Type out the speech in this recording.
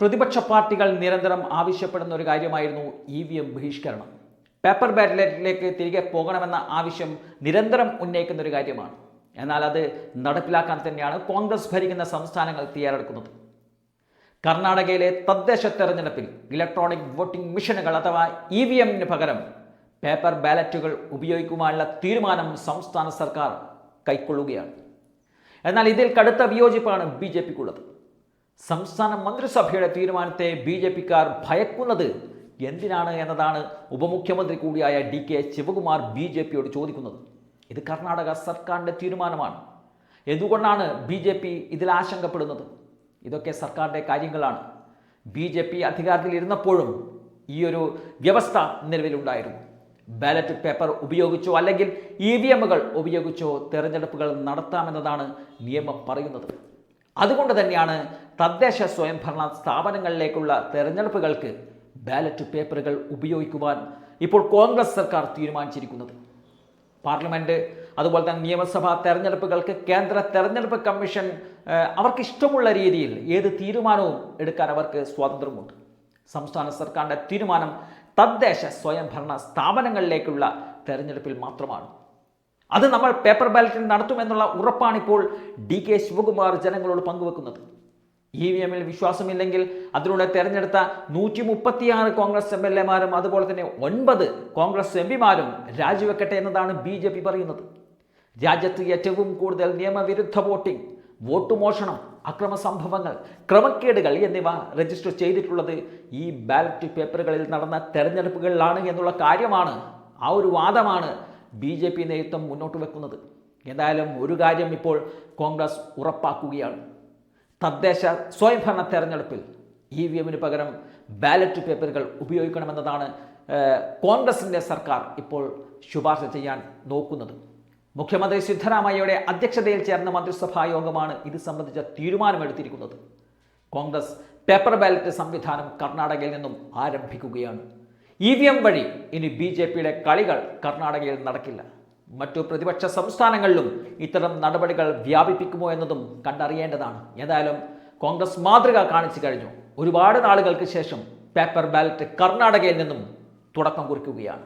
പ്രതിപക്ഷ പാർട്ടികൾ നിരന്തരം ആവശ്യപ്പെടുന്ന ഒരു കാര്യമായിരുന്നു ഇ വി എം ബഹിഷ്കരണം. പേപ്പർ ബാലറ്റിലേക്ക് തിരികെ പോകണമെന്ന ആവശ്യം നിരന്തരം ഉന്നയിക്കുന്ന ഒരു കാര്യമാണ്. എന്നാൽ അത് നടപ്പിലാക്കാൻ തന്നെയാണ് കോൺഗ്രസ് ഭരിക്കുന്ന സംസ്ഥാനങ്ങൾ തയ്യാറെടുക്കുന്നത്. കർണാടകയിലെ തദ്ദേശ തെരഞ്ഞെടുപ്പിൽ ഇലക്ട്രോണിക് വോട്ടിംഗ് മെഷീനുകൾ അഥവാ ഇ വി എമ്മിന് പകരം പേപ്പർ ബാലറ്റുകൾ ഉപയോഗിക്കുവാനുള്ള തീരുമാനം സംസ്ഥാന സർക്കാർ കൈക്കൊള്ളുകയാണ്. എന്നാൽ ഇതിൽ കടുത്ത വിയോജിപ്പാണ് ബി ജെ പിക്കുള്ളത്. സംസ്ഥാന മന്ത്രിസഭയുടെ തീരുമാനത്തെ ബി ജെ പിക്കാർ ഭയക്കുന്നത് എന്തിനാണ് എന്നതാണ് ഉപമുഖ്യമന്ത്രി കൂടിയായ D K Shivakumar B J പിയോട് ചോദിക്കുന്നത്. ഇത് കർണാടക സർക്കാരിന്റെ തീരുമാനമാണ്. എന്തുകൊണ്ടാണ് ബി ജെ പി ഇതിൽ ആശങ്കപ്പെടുന്നത്? ഇതൊക്കെ സർക്കാരിന്റെ കാര്യങ്ങളാണ്. ബി ജെ പി അധികാരത്തിലിരുന്നപ്പോഴും ഈ ഒരു വ്യവസ്ഥ നിലവിലുണ്ടായിരുന്നു. ബാലറ്റ് പേപ്പർ ഉപയോഗിച്ചോ അല്ലെങ്കിൽ ഇ വി എമ്മുകൾ ഉപയോഗിച്ചോ തെരഞ്ഞെടുപ്പുകൾ നടത്താമെന്നതാണ് നിയമം പറയുന്നത്. അതുകൊണ്ട് തന്നെയാണ് തദ്ദേശ സ്വയംഭരണ സ്ഥാപനങ്ങളിലേക്കുള്ള തെരഞ്ഞെടുപ്പുകൾക്ക് ബാലറ്റ് പേപ്പറുകൾ ഉപയോഗിക്കുവാൻ ഇപ്പോൾ കോൺഗ്രസ് സർക്കാർ തീരുമാനിച്ചിരിക്കുന്നത്. പാർലമെന്റ് അതുപോലെ തന്നെ നിയമസഭാ തെരഞ്ഞെടുപ്പുകൾക്ക് കേന്ദ്ര തെരഞ്ഞെടുപ്പ് കമ്മീഷൻ അവർക്ക് ഇഷ്ടമുള്ള രീതിയിൽ ഏത് തീരുമാനവും എടുക്കാൻ അവർക്ക് സ്വാതന്ത്ര്യമുണ്ട്. സംസ്ഥാന സർക്കാരിന്റെ തീരുമാനം തദ്ദേശ സ്വയംഭരണ സ്ഥാപനങ്ങളിലേക്കുള്ള തെരഞ്ഞെടുപ്പിൽ മാത്രമാണ്. അത് നമ്മൾ പേപ്പർ ബാലറ്റിൽ നടത്തുമെന്നുള്ള ഉറപ്പാണിപ്പോൾ ഡി കെ ശിവകുമാർ ജനങ്ങളോട് പങ്കുവെക്കുന്നത്. ഇ വി എമ്മിൽ വിശ്വാസമില്ലെങ്കിൽ അതിലൂടെ തെരഞ്ഞെടുത്ത നൂറ്റി മുപ്പത്തിയാറ് കോൺഗ്രസ് എം എൽ എമാരും അതുപോലെ തന്നെ ഒൻപത് കോൺഗ്രസ് എം പിമാരും രാജിവെക്കട്ടെ എന്നതാണ് ബി ജെ പി പറയുന്നത്. രാജ്യത്ത് ഏറ്റവും കൂടുതൽ നിയമവിരുദ്ധ വോട്ടിംഗ് വോട്ട് മോഷണം അക്രമ സംഭവങ്ങൾ ക്രമക്കേടുകൾ എന്നിവ രജിസ്റ്റർ ചെയ്തിട്ടുള്ളത് ഈ ബാലറ്റ് പേപ്പറുകളിൽ നടന്ന തെരഞ്ഞെടുപ്പുകളിലാണ് എന്നുള്ള കാര്യമാണ് ആ ഒരു വാദമാണ് ബി ജെ പി നേതൃത്വം മുന്നോട്ട് വെക്കുന്നത്. എന്തായാലും ഒരു കാര്യം ഇപ്പോൾ കോൺഗ്രസ് ഉറപ്പാക്കുകയാണ്. തദ്ദേശ സ്വയംഭരണ തെരഞ്ഞെടുപ്പിൽ ഇ വി എമ്മിന് പകരം ബാലറ്റ് പേപ്പറുകൾ ഉപയോഗിക്കണമെന്നതാണ് കോൺഗ്രസിന്റെ സർക്കാർ ഇപ്പോൾ ശുപാർശ ചെയ്യാൻ നോക്കുന്നത്. മുഖ്യമന്ത്രി സിദ്ധരാമയ്യയുടെ അധ്യക്ഷതയിൽ ചേർന്ന മന്ത്രിസഭാ യോഗമാണ് ഇത് സംബന്ധിച്ച തീരുമാനമെടുത്തിരിക്കുന്നത്. കോൺഗ്രസ് പേപ്പർ ബാലറ്റ് സംവിധാനം കർണാടകയിൽ നിന്നും ആരംഭിക്കുകയാണ്. ഇ വി എം വഴി ഇനി ബി ജെ പിയുടെ കളികൾ കർണാടകയിൽ നടക്കില്ല. മറ്റു പ്രതിപക്ഷ സംസ്ഥാനങ്ങളിലും ഇത്തരം നടപടികൾ വ്യാപിപ്പിക്കുമോ എന്നതും കണ്ടറിയേണ്ടതാണ്. ഏതായാലും കോൺഗ്രസ് മാതൃക കാണിച്ചു കഴിഞ്ഞു. ഒരുപാട് നാളുകൾക്ക് ശേഷം പേപ്പർ ബാലറ്റ് കർണാടകയിൽ നിന്നും തുടക്കം കുറിക്കുകയാണ്.